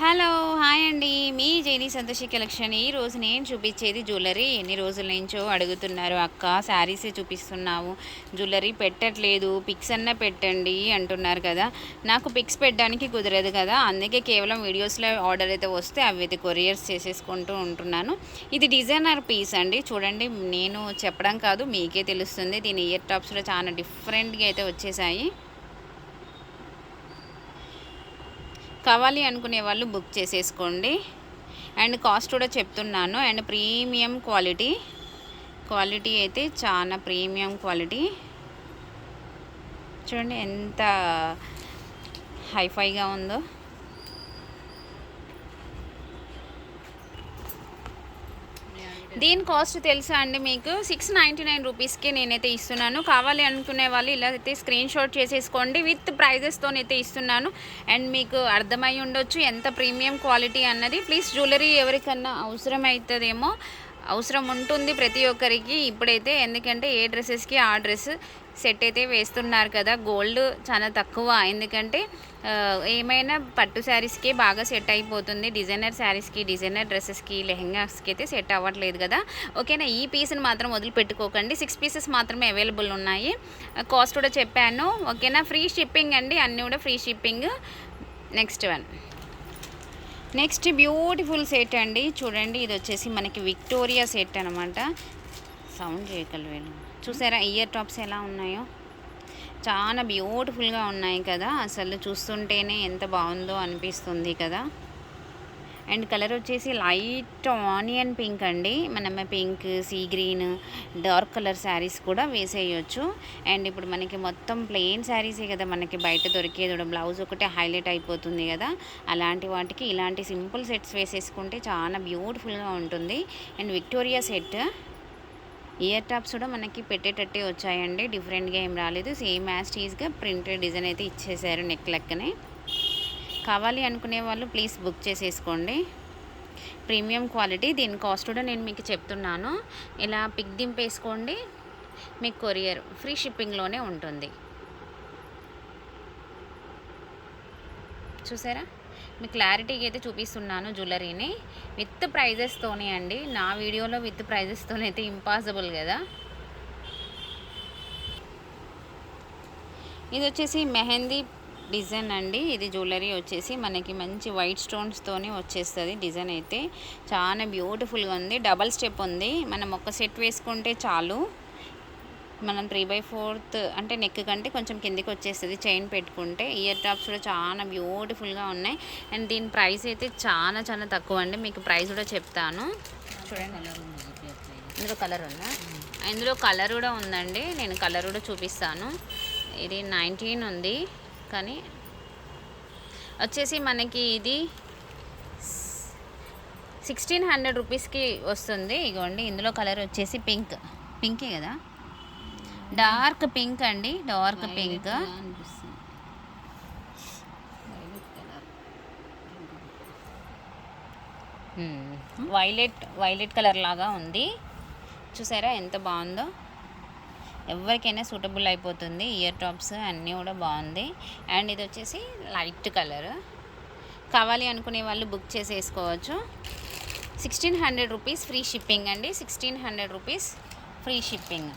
Hello hi అండి. మీ Jaini Santoshi collection. ఈ రోజు నేను చూపించేది జ్యువెలరీ. ఎన్ని రోజుల నుంచో అడుగుతున్నారు అక్క శారీసే చూపిస్తున్నావు. జ్యువెలరీ పెట్టట్లేదు. పిక్స్ అన్న పెట్టండి అంటున్నారు కదా. నాకు పిక్స్ పెట్టడానికి కుదరదు కదా. అందుకే కేవలం వీడియోస్లో ఆర్డర్ అయితే వస్తే అవి అయితే కొరియర్స్ చేసేసుకుంటూ ఉంటున్నాను. ఇది డిజైనర్ పీస్ అండి. చూడండి నేను చెప్పడం కాదు మీకే తెలుస్తుంది. దీని ఇయర్ టాప్స్లో చాలా డిఫరెంట్గా అయితే వచ్చేసాయి. కావాలి అనుకునే వాళ్ళు బుక్ చేసేసుకోండి. అండ్ కాస్ట్ కూడా చెప్తున్నాను. అండ్ ప్రీమియం క్వాలిటీ క్వాలిటీ అయితే చాలా ప్రీమియం క్వాలిటీ. చూడండి ఎంత హైఫైగా ఉందో. దీని కాస్ట్ తెలుసా అండి మీకు? సిక్స్ నైంటీ నైన్ రూపీస్కి నేనైతే ఇస్తున్నాను. కావాలి అనుకునే వాళ్ళు ఇలా అయితే స్క్రీన్ షాట్ చేసేసుకోండి. విత్ ప్రైజెస్తోనైతే ఇస్తున్నాను. అండ్ మీకు అర్థమై ఉండొచ్చు ఎంత ప్రీమియం క్వాలిటీ అన్నది. ప్లీజ్ జ్యువెలరీ ఎవరికన్నా అవసరం అవుతుందేమో అవసరం ఉంటుంది ప్రతి ఒక్కరికి ఇప్పుడైతే. ఎందుకంటే ఏ డ్రెస్సెస్కి ఆ డ్రెస్ సెట్ అయితే వేస్తున్నారు కదా. గోల్డ్ చాలా తక్కువ. ఎందుకంటే ఏమైనా పట్టు శారీస్కి బాగా సెట్ అయిపోతుంది. డిజైనర్ శారీస్కి డిజైనర్ డ్రెస్సెస్కి లెహెంగాస్కి అయితే సెట్ అవ్వట్లేదు కదా. ఓకేనా ఈ పీస్ని మాత్రం వదిలిపెట్టుకోకండి సిక్స్ పీసెస్ మాత్రమే అవైలబుల్ ఉన్నాయి. కాస్ట్ కూడా చెప్పాను. ఓకేనా ఫ్రీ షిప్పింగ్ అండి. అన్నీ కూడా free shipping. Next one. Next beautiful set అండి. చూడండి ఇది వచ్చేసి మనకి విక్టోరియా సెట్ అనమాట సౌండ్ చేయగలవేను చూసారా ఇయర్ టాప్స్ ఎలా ఉన్నాయో? చాలా బ్యూటిఫుల్గా ఉన్నాయి కదా. అసలు చూస్తుంటేనే ఎంత బాగుందో అనిపిస్తుంది కదా. అండ్ కలర్ వచ్చేసి లైట్ ఆనియన్ పింక్ అండి. మనం pink sea green dark colour sarees కూడా వేసేయచ్చు. అండ్ ఇప్పుడు మనకి మొత్తం ప్లెయిన్ శారీసే కదా మనకి బయట దొరికేది. బ్లౌజ్ ఒకటే హైలైట్ అయిపోతుంది కదా. అలాంటి వాటికి ఇలాంటి సింపుల్ సెట్స్ వేసేసుకుంటే చాలా బ్యూటిఫుల్గా ఉంటుంది. And Victoria set ear tops కూడా మనకి పెట్టేటట్టే వచ్చాయండి. డిఫరెంట్గా ఏం రాలేదు. సేమ్ యాజ్ టీజ్గా ప్రింటెడ్ డిజైన్ అయితే ఇచ్చేసారు నెక్ లెక్కనే. కావాలి అనుకునే వాళ్ళు ప్లీజ్ బుక్ చేసేసుకోండి. ప్రీమియం క్వాలిటీ దీని కాస్ట్ కూడా నేను మీకు చెప్తున్నాను. ఇలా పిక్ దింపేసుకోండి. మీకు కొరియర్ ఫ్రీ షిప్పింగ్లోనే ఉంటుంది. చూసారా? మీకు క్లారిటీగా అయితే చూపిస్తున్నాను జ్యువెలరీని. విత్ ప్రైజెస్తోనే అండి. నా వీడియోలో విత్ ప్రైజెస్తోనే అయితే ఇంపాసిబుల్ కదా. ఇది వచ్చేసి మెహందీ డిజైన్ అండి. ఇది జ్యువెలరీ వచ్చేసి మనకి మంచి వైట్ స్టోన్స్తోనే వచ్చేస్తుంది డిజైన్ అయితే. చాలా బ్యూటిఫుల్గా ఉంది. డబల్ స్టెప్ ఉంది. మనం ఒక సెట్ వేసుకుంటే చాలు. మనం త్రీ బై ఫోర్త్ అంటే నెక్ కంటే కొంచెం కిందికి వచ్చేస్తుంది చైన్ పెట్టుకుంటే. ఇయర్ టాప్స్ కూడా చాలా బ్యూటిఫుల్గా ఉన్నాయి. అండ్ దీని ప్రైస్ అయితే చాలా చాలా తక్కువ అండి. మీకు ప్రైస్ కూడా చెప్తాను. చూడండి ఇందులో కలర్ ఉందా? ఇందులో కలర్ కూడా ఉందండి. నేను కలర్ కూడా చూపిస్తాను. ఇది నైన్టీన్ ఉంది. కానీ వచ్చేసి మనకి ఇది సిక్స్టీన్ హండ్రెడ్ రూపీస్కి వస్తుంది. ఇగోండి ఇందులో కలర్ వచ్చేసి పింక్ పింకే కదా? డార్క్ పింక్ అండి dark pink. Violet violet colour లాగా ఉంది. చూసారా ఎంత బాగుందో? ఎవరికైనా సూటబుల్ అయిపోతుంది. ఇయర్ టాప్స్ అన్నీ కూడా బాగుంది. అండ్ ఇది వచ్చేసి లైట్ కలర్. కావాలి అనుకునే వాళ్ళు బుక్ చేసేసుకోవచ్చు. Sixteen hundred rupees free shipping అండి. Sixteen hundred rupees free shipping.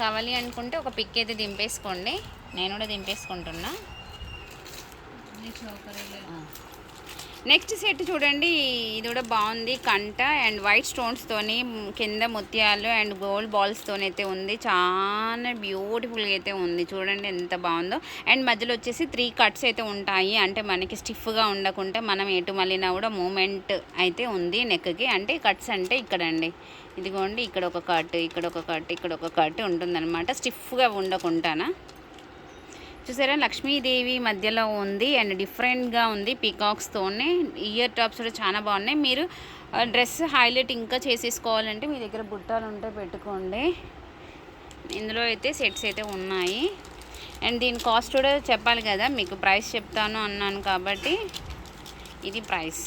కావాలి అనుకుంటే ఒక పిక్ అయితే దింపేసుకోండి. నేను కూడా దింపేసుకుంటున్నా. నెక్స్ట్ సెట్ చూడండి ఇది కూడా బాగుంది. కంట అండ్ వైట్ స్టోన్స్తోని కింద ముత్యాలు అండ్ గోల్డ్ బాల్స్తోని అయితే ఉంది. చాలా బ్యూటిఫుల్గా అయితే ఉంది. చూడండి ఎంత బాగుందో. అండ్ మధ్యలో వచ్చేసి త్రీ కట్స్ అయితే ఉంటాయి. అంటే మనకి స్టిఫ్గా ఉండకుండా మనం ఎటు మళ్ళినా కూడా మూమెంట్ అయితే ఉంది నెక్కి. అంటే కట్స్ అంటే ఇక్కడండి. ఇదిగోండి ఇక్కడ ఒక కట్ ఇక్కడ ఒక కట్ ఇక్కడ ఒక కట్ ఉంటుందన్నమాట. స్టిఫ్గా ఉండకుండానా? చూసారా లక్ష్మీదేవి మధ్యలో ఉంది అండ్ డిఫరెంట్గా ఉంది పీకాక్స్తోనే. ఇయర్ టాప్స్ కూడా చాలా బాగున్నాయి. మీరు డ్రెస్ హైలైట్ ఇంకా చేసేసుకోవాలంటే మీ దగ్గర బుట్టాలు ఉంటే పెట్టుకోండి. ఇందులో అయితే సెట్స్ అయితే ఉన్నాయి. అండ్ దీని కాస్ట్ కూడా చెప్పాలి కదా మీకు ప్రైస్ చెప్తాను అన్నాను కాబట్టి ఇది ప్రైస్.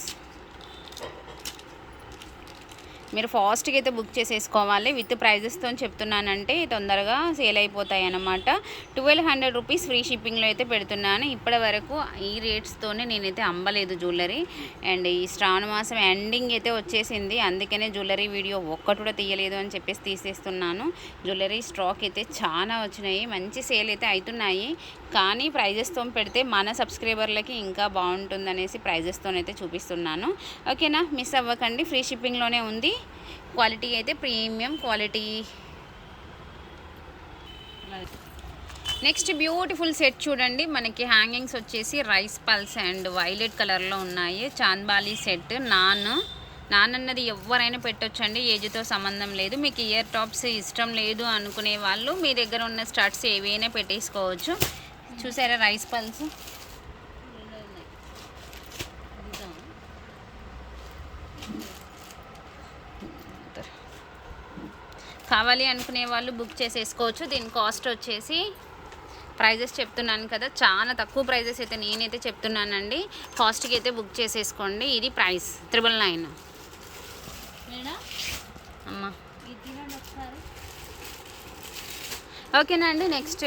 మీరు ఫాస్ట్గా అయితే బుక్ చేసేసుకోవాలి. విత్ ప్రైజెస్తో చెప్తున్నానంటే తొందరగా సేల్ అయిపోతాయి అన్నమాట ట్వెల్వ్ హండ్రెడ్ రూపీస్ ఫ్రీ షిప్పింగ్లో అయితే పెడుతున్నాను. ఇప్పటి వరకు ఈ రేట్స్తోనే నేనైతే అమ్మలేదు జ్యువెలరీ. అండ్ ఈ శ్రావణ మాసం ఎండింగ్ అయితే వచ్చేసింది. అందుకనే జ్యువెలరీ వీడియో ఒక్కటి కూడా తీయలేదు అని చెప్పేసి తీసేస్తున్నాను. జ్యువెలరీ స్టాక్ అయితే చాలా వచ్చినాయి. మంచి సేల్ అయితే అవుతున్నాయి కానీ ప్రైజెస్తో పెడితే మన సబ్స్క్రైబర్లకి ఇంకా బాగుంటుందనేసి ప్రైజెస్తోనైతే చూపిస్తున్నాను. ఓకేనా? మిస్ అవ్వకండి. ఫ్రీ షిప్పింగ్లోనే ఉంది. క్వాలిటీ అయితే premium quality. Next beautiful set చూడండి. మనకి హ్యాంగింగ్స్ వచ్చేసి రైస్ పల్స్ అండ్ వైలెట్ కలర్లో ఉన్నాయి. Chandbali set non. నాన్ అన్నది ఎవరైనా పెట్టొచ్చండి. ఏజ్తో సంబంధం లేదు. మీకు ఇయర్ టాప్స్ ఇష్టం లేదు అనుకునే వాళ్ళు మీ దగ్గర ఉన్న స్టార్ట్స్ ఏవైనా పెట్టేసుకోవచ్చు. చూసారా రైస్ పల్స్? కావాలి అనుకునే వాళ్ళు బుక్ చేసేసుకోవచ్చు. దీని కాస్ట్ వచ్చేసి ప్రైజెస్ చెప్తున్నాను కదా చాలా తక్కువ ప్రైజెస్ అయితే నేనైతే చెప్తున్నానండి. కాస్ట్కి అయితే బుక్ చేసేసుకోండి. ఇది ప్రైస్ త్రిబుల్ నైన్. అమ్మా. ఓకేనా అండి నెక్స్ట్.